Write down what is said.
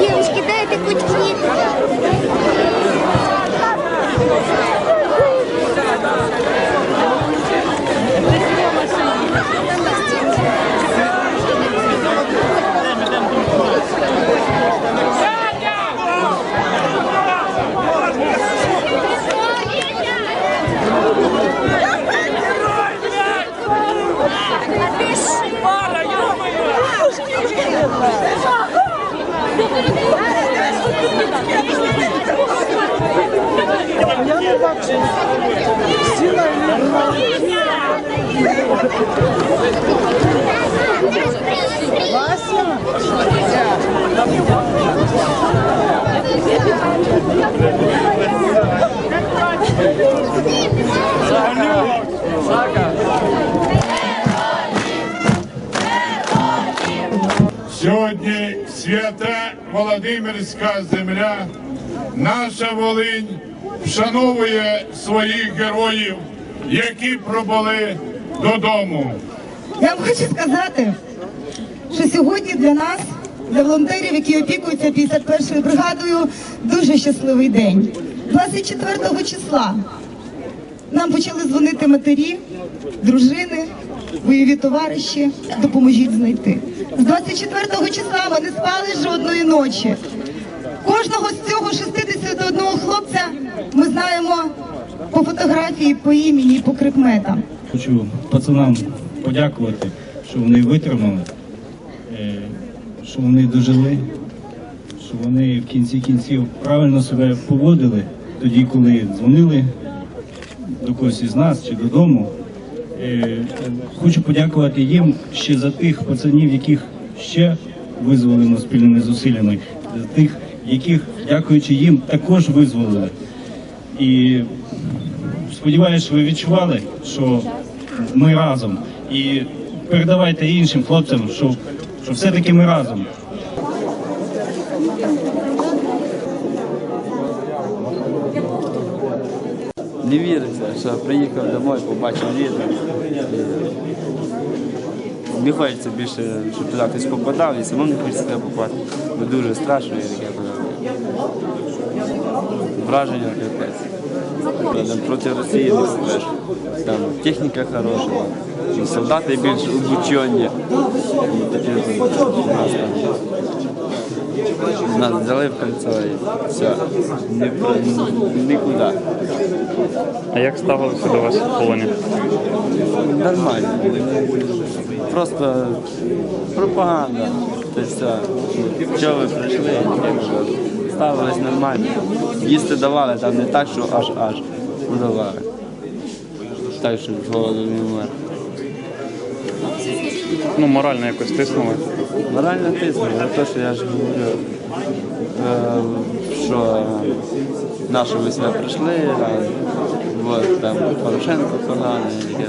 Девочки, дайте кучки. бачить, сіла вірна. Сьогодні свята Володимирська земля, наша Волинь вшановує своїх героїв, які пробули додому. Я вам хочу сказати, що сьогодні для нас, для волонтерів, які опікуються 51-ю бригадою, дуже щасливий день. 24 числа нам почали дзвонити матері, дружини, бойові товариші. Допоможіть знайти. З 24 числа ми не спали жодної ночі. Кожного з цього 61 хлопця ми знаємо по фотографії, по імені, по прикметам. Хочу пацанам подякувати, що вони витримали, е, що вони дожили, що вони в кінці кінців правильно себе поводили тоді, коли дзвонили до когось із нас чи додому. Е, Хочу подякувати їм ще за тих пацанів, яких ще визволено спільними зусиллями, за тих, яких, дякуючи їм, також визволили. І Сподіваюсь, ви відчували, що ми разом. І передавайте іншим хлопцям, що, що все-таки ми разом. Не віриться, що приїхав домой, побачив рідних. Не хочеться більше, щоб туди хтось попадав, і самому не хочеться туди попасти. Бо дуже страшно і таке. Враження капець. Проти Росії не попадеш. Там техніка хороша, солдати більш обучені. Нас взяли в кольцо і все. Ні, нікуди. А як ставилися до вас в полоні? Нормально. Просто пропаганда. Це все. Чого ви прийшли? Ставились нормально. Їсти давали, там не так, що аж аж. Ну давали. Так, що з голоду не вмер. Ну, морально якось тиснули. Морально тиснули, за те, що я ж говорю, е, що наші весня прийшли, а от там Порошенко поганий, яке